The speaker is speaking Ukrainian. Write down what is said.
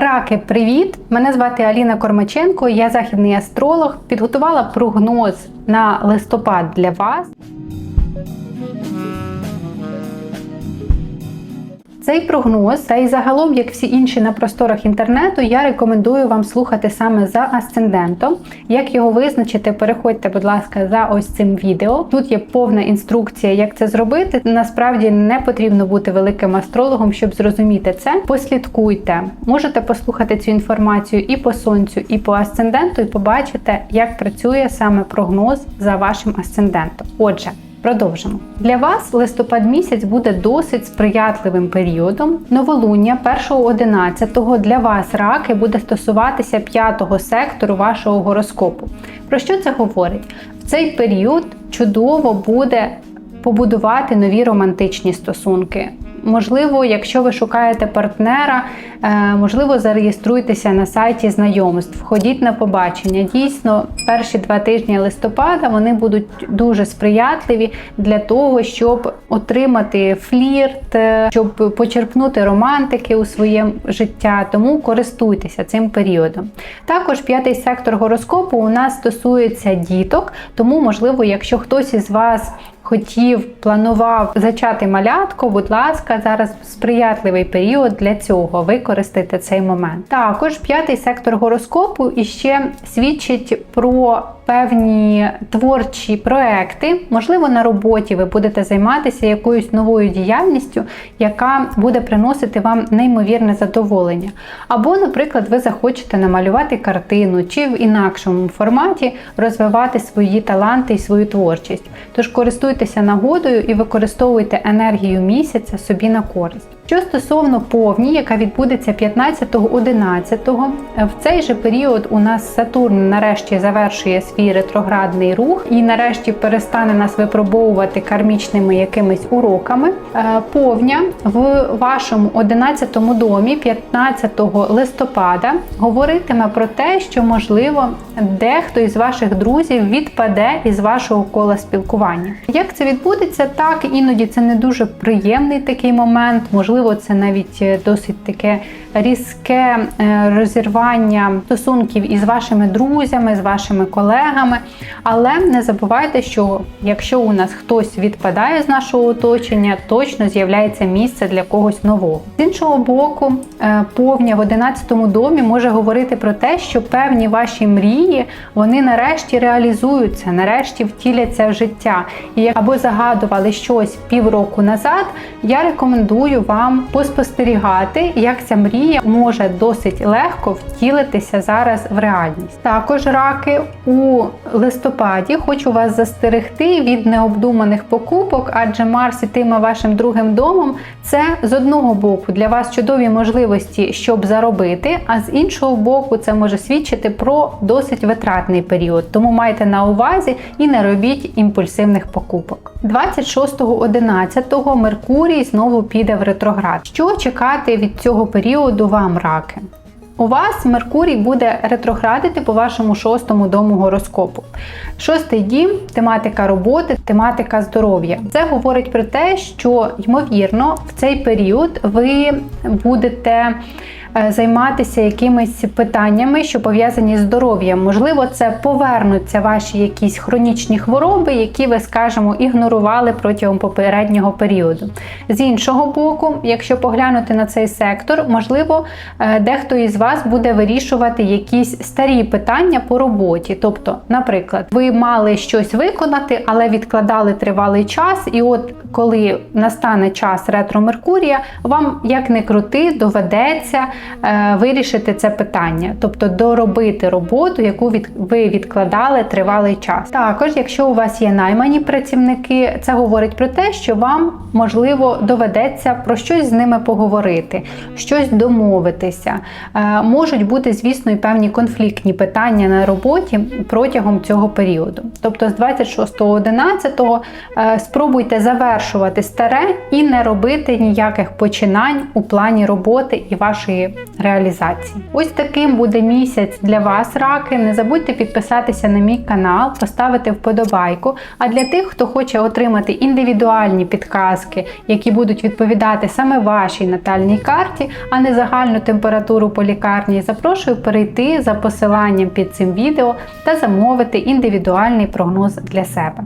Раки, привіт! Мене звати Аліна Кормаченко, я західний астролог. Підготувала прогноз на листопад для вас. Цей прогноз, та й загалом, як всі інші на просторах інтернету, я рекомендую вам слухати саме за асцендентом. Як його визначити, переходьте, будь ласка, за ось цим відео. Тут є повна інструкція, як це зробити. Насправді не потрібно бути великим астрологом, щоб зрозуміти це. Послідкуйте, можете послухати цю інформацію і по сонцю, і по асценденту, і побачите, як працює саме прогноз за вашим асцендентом. Отже. Продовжимо. Для вас листопад місяць буде досить сприятливим періодом. Новолуння 1.11 для вас раки буде стосуватися п'ятого сектору вашого гороскопу. Про що це говорить? В цей період чудово буде побудувати нові романтичні стосунки. Можливо, якщо ви шукаєте партнера, е, можливо, зареєструйтеся на сайті знайомств, ходіть на побачення. Дійсно, перші два тижні листопада вони будуть дуже сприятливі для того, щоб отримати флірт, е, щоб почерпнути романтики у своє життя. Тому користуйтеся цим періодом. Також п'ятий сектор гороскопу у нас стосується діток, тому, можливо, якщо хтось із вас хотів, планував зачати малятко, будь ласка, зараз сприятливий період для цього. використати цей момент. Також п'ятий сектор гороскопу іще свідчить про певні творчі проекти. Можливо, на роботі ви будете займатися якоюсь новою діяльністю, яка буде приносити вам неймовірне задоволення. Або, наприклад, ви захочете намалювати картину чи в інакшому форматі розвивати свої таланти і свою творчість. Тож користуйтеся нагодою і використовуйте енергію місяця собі на користь. Що стосовно повні, яка відбудеться 15-11, в цей же період у нас Сатурн нарешті завершує свій ретроградний рух і нарешті перестане нас випробовувати кармічними якимись уроками. Е, Повня в вашому 11 домі 15 листопада говоритиме про те, що можливо дехто із ваших друзів відпаде із вашого кола спілкування. Як це відбудеться, так іноді це не дуже приємний такий момент. Можливо, це навіть е, досить таке різке е, розірвання стосунків із вашими друзями, з вашими колегами. Але не забувайте, що якщо у нас хтось відпадає з нашого оточення, точно з'являється місце для когось нового. З іншого боку, е, повня в 11-му домі може говорити про те, що певні ваші мрії вони нарешті реалізуються, нарешті втіляться в життя. І або загадували щось півроку назад, я рекомендую вам поспостерігати, як ця мрія може досить легко втілитися зараз в реальність. Також раки у листопаді хочу вас застерегти від необдуманих покупок, адже Марс ітиме вашим другим домом. Це з одного боку для вас чудові можливості, щоб заробити, а з іншого боку, це може свідчити про досить витратний період. Тому майте на увазі і не робіть імпульсивних покупок. 26.11 Меркурій знову піде в ретроград. Що чекати від цього періоду вам, раки? У вас Меркурій буде ретроградити по вашому шостому дому гороскопу. Шостий дім тематика роботи, тематика здоров'я. Це говорить про те, що, ймовірно, в цей період ви будете е, займатися якимись питаннями, що пов'язані з здоров'ям. Можливо, це повернуться ваші якісь хронічні хвороби, які ви, скажімо, ігнорували протягом попереднього періоду. З іншого боку, якщо поглянути на цей сектор, можливо, е, дехто із вас буде вирішувати якісь старі питання по роботі. Тобто, наприклад, ви мали щось виконати, але відкладали тривалий час, і от коли настане час ретро Меркурія, вам як не крути, доведеться е, вирішити це питання, тобто доробити роботу, яку від, ви відкладали тривалий час. Також, якщо у вас є наймані працівники, це говорить про те, що вам можливо доведеться про щось з ними поговорити, щось домовитися. Можуть бути, звісно, і певні конфліктні питання на роботі протягом цього періоду. Тобто з 26.11 е, спробуйте завершувати старе і не робити ніяких починань у плані роботи і вашої реалізації. Ось таким буде місяць для вас, раки. Не забудьте підписатися на мій канал, поставити вподобайку. А для тих, хто хоче отримати індивідуальні підказки, які будуть відповідати саме вашій натальній карті, а не загальну температуру по лікарні, запрошую перейти за посиланням під цим відео та замовити індивідуальний прогноз для себе.